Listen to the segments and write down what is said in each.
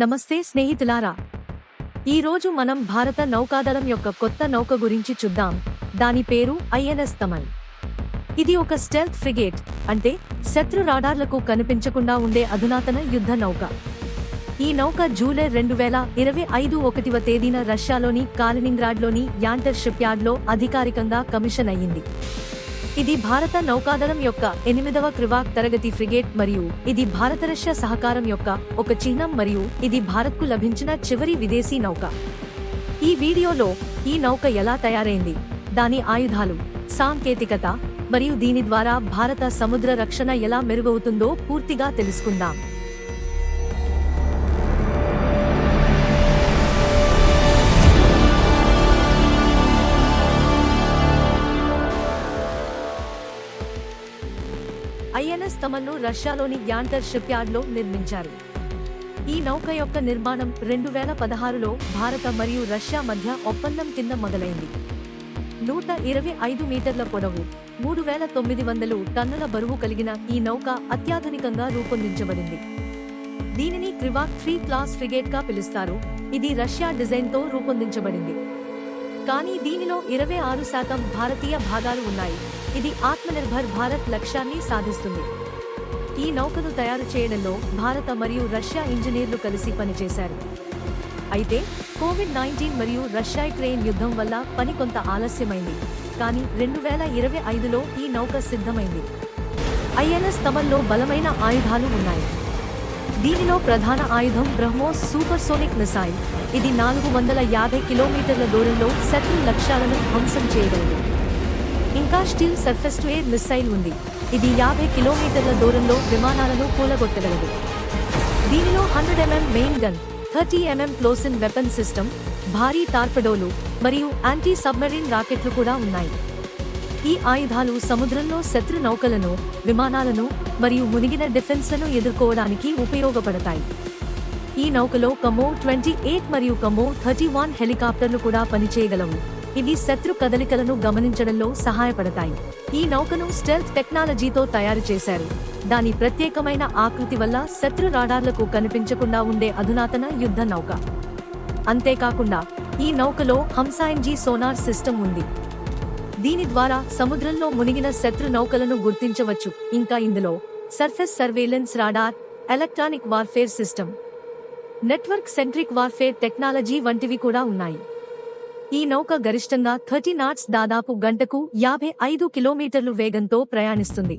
నమస్తే స్నేహితులారా. ఈరోజు మనం భారత నౌకాదళం యొక్క కొత్త నౌక గురించి చూద్దాం. దాని పేరు ఐఎన్ఎస్ తమల్ ఇది ఒక స్టెల్త్ ఫ్రిగేట్ అంటే శత్రు రాడార్లకు కనిపించకుండా ఉండే అధునాతన యుద్ధ నౌక. ఈ నౌక జూలై రెండు వేల ఇరవై ఐదు ఒకటివ తేదీన రష్యాలోని కాలినింగ్రాడ్లోని యాంటర్ షిప్ యార్డ్లో అధికారికంగా కమిషన్ అయ్యింది. ఇది భారత నౌకాదళం యొక్క ఎనిమిదవ క్రివాక్ తరగతి ఫ్రిగేట్ మరియు ఇది భారత రష్యా సహకారం యొక్క ఒక చిహ్నం మరియు ఇది భారత్కు లభించిన చివరి విదేశీ నౌక. ఈ వీడియోలో ఈ నౌక ఎలా తయారైంది దాని ఆయుధాలు సాంకేతికత మరియు దీని ద్వారా భారత సముద్ర రక్షణ ఎలా మెరుగవుతుందో పూర్తిగా తెలుసుకుందాం. ఐఎన్ఎస్ తమన్ను రష్యాలోని యాంటర్ షిప్ యార్డ్లో నిర్మించారు. ఈ నౌక యొక్క నిర్మాణం రెండు వేల పదహారులో భారత మరియు రష్యా మధ్య ఒప్పందం కింద మొదలైంది. నూట ఇరవై ఐదు మీటర్ల పొడవు మూడు వేల తొమ్మిది వందలు టన్నుల బరువు కలిగిన ఈ నౌక అత్యాధునికంగా రూపొందించబడింది. దీనిని క్రివాక్ త్రీ క్లాస్ ఫ్రిగేట్గా పిలుస్తారు. ఇది రష్యా డిజైన్తో రూపొందించబడింది. కానీ దీనిలో ఇరవై ఆరు శాతం భారతీయ భాగాలు ఉన్నాయి. ఇది ఆత్మనిర్భర్ భారత్ లక్ష్యాన్ని సాధిస్తుంది. ఈ నౌకను తయారు చేయడంలో భారత మరియు రష్యా ఇంజనీర్లు కలిసి పనిచేశారు. అయితే కోవిడ్ నైన్టీన్ మరియు రష్యా యుక్రెయిన్ యుద్ధం వల్ల పని కొంత ఆలస్యమైంది. కానీ రెండు వేల ఇరవై ఐదులో ఈ నౌక సిద్ధమైంది. ఐఎన్ఎస్ తమల్లో బలమైన ఆయుధాలు ఉన్నాయి. దీనిలో ప్రధాన ఆయుధం బ్రహ్మోస్ సూపర్సోనిక్ మిసైల్. ఇది నాలుగు వందల యాభై కిలోమీటర్ల దూరంలో శత్రు లక్ష్యాలను ధ్వంసం చేయగలదు. ఇంకా steel surface to air missile ఉంది. ఇది యాభై కిలోమీటర్ల దూరంలో విమానాలను కూలగొట్టగలదు. దీనిలో hundred MM main gun thirty MM close in weapon system భారీ టార్పెడోలు మరియు యాంటీ సబ్మెరీన్ రాకెట్లు కూడా ఉన్నాయి. ఈ ఆయుధాలు సముద్రంలో శత్రు నౌకలను విమానాలను మరియు మునిగిన డిఫెన్స్లను ఎదుర్కోవడానికి ఉపయోగపడతాయి. ఈ నౌకలో కమో ట్వంటీ ఎయిట్ మరియు కమో థర్టీ వన్ హెలికాప్టర్లు కూడా పనిచేయగలవు. ఇవి శత్రు కదలికలను గమనించడంలో సహాయపడతాయి. ఈ నౌకను స్టెల్త్ టెక్నాలజీతో తయారు చేశారు. దాని ప్రత్యేకమైన ఆకృతి వల్ల శత్రు రాడార్లకు కనిపించకుండా ఉండే అధునాతన యుద్ధ నౌక. అంతేకాకుండా ఈ నౌకలో హంసాయన్జీ సోనార్ సిస్టమ్ ఉంది. దీని ద్వారా సముద్రంలో మునిగిన శత్రు నౌకలను గుర్తించవచ్చు. ఇంకా ఇందులో surface surveillance radar electronic warfare system network centric warfare technology వంటివి కూడా ఉన్నాయి. ఈ నౌక గరిష్టంగా థర్టీ నాట్స్ దాదాపు గంటకు యాభై ఐదు కిలోమీటర్లు వేగంతో ప్రయాణిస్తుంది.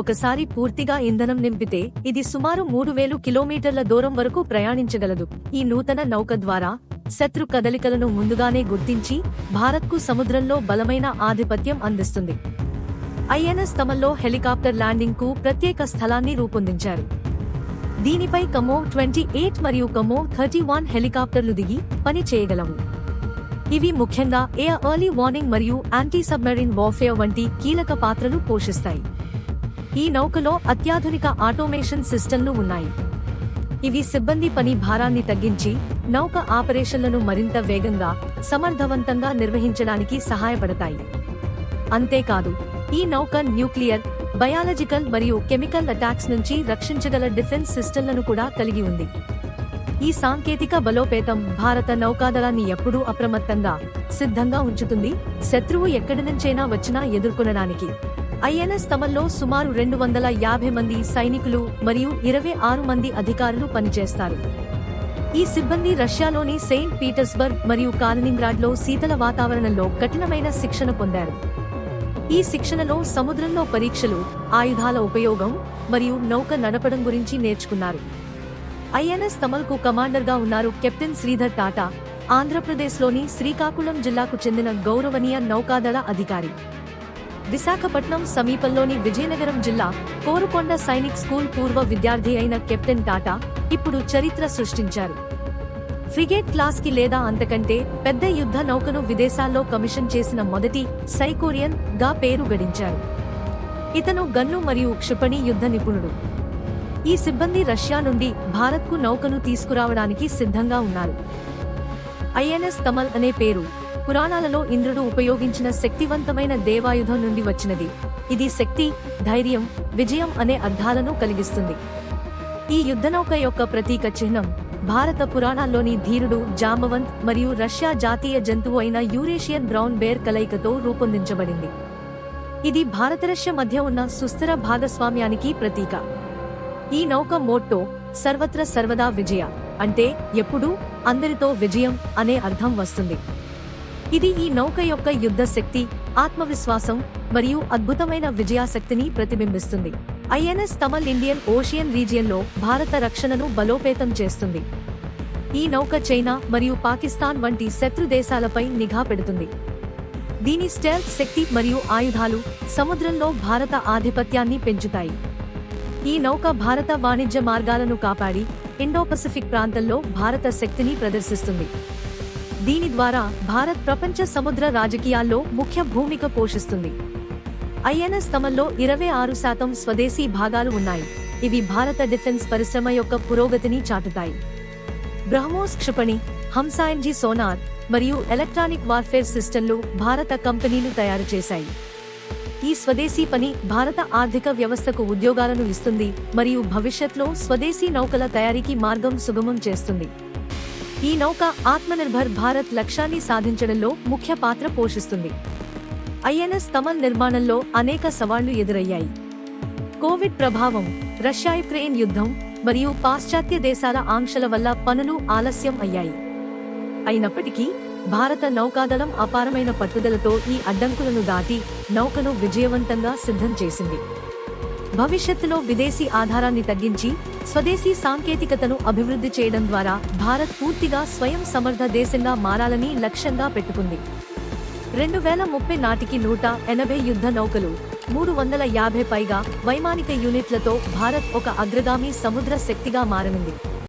ఒకసారి పూర్తిగా ఇంధనం నింపితే ఇది సుమారు మూడు వేలు కిలోమీటర్ల దూరం వరకు ప్రయాణించగలదు. ఈ నూతన నౌక ద్వారా శత్రు కదలికలను ముందుగానే గుర్తించి భారత్కు సముద్రంలో బలమైన ఆధిపత్యం అందిస్తుంది. ఐఎన్ఎస్ తమల్లో హెలికాప్టర్ ల్యాండింగ్కు ప్రత్యేక స్థలాన్ని రూపొందించారు. దీనిపై కమో ట్వంటీ ఎయిట్ మరియు కమో థర్టీ వన్ హెలికాప్టర్లు దిగి పని చేయగలవు. ఇవి ముఖ్యంగా ఏ ఎర్లీ వార్నింగ్ మరియు యాంటీ సబ్మెరీన్ వార్ఫేర్ వంటి కీలక పాత్రలు పోషిస్తాయి. ఈ నౌకలో అత్యాధునిక ఆటోమేషన్ సిస్టంలు ఉన్నాయి. ఇవి సిబ్బంది పని భారాన్ని తగ్గించి నౌక ఆపరేషన్లను మరింత వేగంగా సమర్థవంతంగా నిర్వహించడానికి సహాయపడతాయి. అంతేకాదు ఈ నౌక న్యూక్లియర్ బయాలజికల్ మరియు కెమికల్ అటాక్స్ నుంచి రక్షించగల డిఫెన్స్ సిస్టంలను కూడా కలిగి ఉంది. ఈ సాంకేతిక బలోపేతం భారత నౌకాదళాన్ని ఎప్పుడూ అప్రమత్తంగా సిద్ధంగా ఉంచుతుంది. శత్రువు ఎక్కడి నుంచైనా వచ్చినా ఎదుర్కొనడానికి. ఐఎన్ఎస్ తమల్లో సుమారు రెండు వందల యాభై మంది సైనికులు మరియు ఇరవై ఆరు మంది అధికారులు పనిచేస్తారు. ఈ సిబ్బంది రష్యాలోని సెయింట్ పీటర్స్బర్గ్ మరియు కాలనింగ్రాడ్లో శీతల వాతావరణంలో కఠినమైన శిక్షణ పొందారు. ఈ శిక్షణలో సముద్రంలో పరీక్షలు ఆయుధాల ఉపయోగం మరియు నౌక నడపడం గురించి నేర్చుకున్నారు. ఐఎన్ఎస్ తమల్కు కమాండర్గా ఉన్నారు కెప్టెన్ శ్రీధర్ టాటా ఆంధ్రప్రదేశ్లోని శ్రీకాకుళం జిల్లాకు చెందిన గౌరవనీయ నౌకాదళ అధికారి. విశాఖపట్నం సమీపంలోని విజయనగరం జిల్లా కోరుకొండ సైనిక్ స్కూల్ పూర్వ విద్యార్థి అయిన కెప్టెన్ టాటా ఇప్పుడు చరిత్ర సృష్టించారు. ఫ్రిగేట్ క్లాస్కి లేదా అంతకంటే పెద్ద యుద్ధ నౌకను విదేశాల్లో కమిషన్ చేసిన మొదటి సైకోరియన్గా పేరు గడించారు. ఇతను గన్ను మరియు క్షిపణి యుద్ధ నిపుణుడు. ఈ సిబ్బంది రష్యా నుండి భారత్కు నౌకను తీసుకురావడానికి సిద్ధంగా ఉన్నారు. ఐఎన్ఎస్ కమల్ అనే పేరు పురాణాలలో ఇంద్రుడు ఉపయోగించిన శక్తివంతమైన దేవాయుధం నుండి వచ్చినది. ఇది శక్తి ధైర్యం విజయం అనే అర్థాలను కలిగిస్తుంది. ఈ యుద్ధనౌక యొక్క ప్రతీక చిహ్నం భారత పురాణాల్లోని ధీరుడు జాంబవంత్ మరియు రష్యా జాతీయ జంతువు అయిన యూరేషియన్ బ్రౌన్ బేర్ కలయికతో రూపొందించబడింది. ఇది భారతరష్య మధ్య ఉన్న సుస్థిర భాగస్వామ్యానికి ప్రతీక. ఈ నౌక మోట్టో సర్వత్ర సర్వదా విజయ అంటే ఎప్పుడూ అందరితో విజయం అనే అర్థం వస్తుంది. ఇది ఈ నౌక యొక్క యుద్ధ శక్తి ఆత్మవిశ్వాసం మరియు అద్భుతమైన విజయాశక్తిని ప్రతిబింబిస్తుంది. ఐఎన్ఎస్ తమల్ ఇండియన్ ఓషియన్ రీజియన్లో భారత రక్షణను బలోపేతం చేస్తుంది. ఈ నౌక చైనా మరియు పాకిస్తాన్ వంటి శత్రు దేశాలపై నిఘా పెడుతుంది. దీని స్టెల్త్ శక్తి మరియు ఆయుధాలు సముద్రంలో భారత ఆధిపత్యాన్ని పెంచుతాయి. ఈ నౌక భారత వాణిజ్య మార్గాలను కాపాడి ఇండో పసిఫిక్ ప్రాంతంలో భారత శక్తిని ప్రదర్శిస్తుంది. దీని ద్వారా భారత్ ప్రపంచ సముద్ర రాజకీయాల్లో ముఖ్య భూమిక పోషిస్తుంది. ఐఎన్ఎస్ తమల్లో ఇరవై ఆరు శాతం స్వదేశీ భాగాలు ఉన్నాయి. ఇవి భారత డిఫెన్స్ పరిశ్రమ యొక్క పురోగతిని చాటుతాయి. బ్రహ్మోస్ క్షిపణి హంసాయన్జీ సోనార్ మరియు ఎలక్ట్రానిక్ వార్ఫేర్ సిస్టంలు భారత కంపెనీలు తయారు చేశాయి. ఈ స్వదేశీ పని భారత ఆర్థిక వ్యవస్థకు ఉద్యోగాలను ఇస్తుంది మరియు భవిష్యత్లో స్వదేశీ నౌకల తయారీకి మార్గం సుగమం చేస్తుంది. ఈ నౌక ఆత్మనిర్భర్ భారత్ లక్ష్యాన్ని సాధించడంలో ముఖ్య పాత్ర పోషిస్తుంది. ఐఎన్ఎస్ కమల్ నిర్మాణంలో అనేక సవాళ్ళు ఎదురయ్యాయి. కోవిడ్ ప్రభావం రష్యా యుక్రెయిన్ యుద్ధం మరియు పాశ్చాత్య దేశాల ఆంక్షల వల్ల పనులు ఆలస్యం అయ్యాయి. అయినప్పటికీ భారత నౌకాదళం అపారమైన పట్టుదలతో ఈ అడ్డంకులను దాటి నౌకను విజయవంతంగా సిద్ధం చేసింది. భవిష్యత్తులో విదేశీ ఆధారాన్ని తగ్గించి స్వదేశీ సాంకేతికతను అభివృద్ధి చేయడం ద్వారా భారత్ పూర్తిగా స్వయం సమర్థ దేశంగా మారాలని లక్ష్యంగా పెట్టుకుంది. రెండు వేల ముప్పై నాటికి నూట ఎనభై యుద్ధ నౌకలు మూడు వందల యాభై పైగా వైమానిక యూనిట్లతో భారత్ ఒక అగ్రగామి సముద్ర శక్తిగా మారనుంది.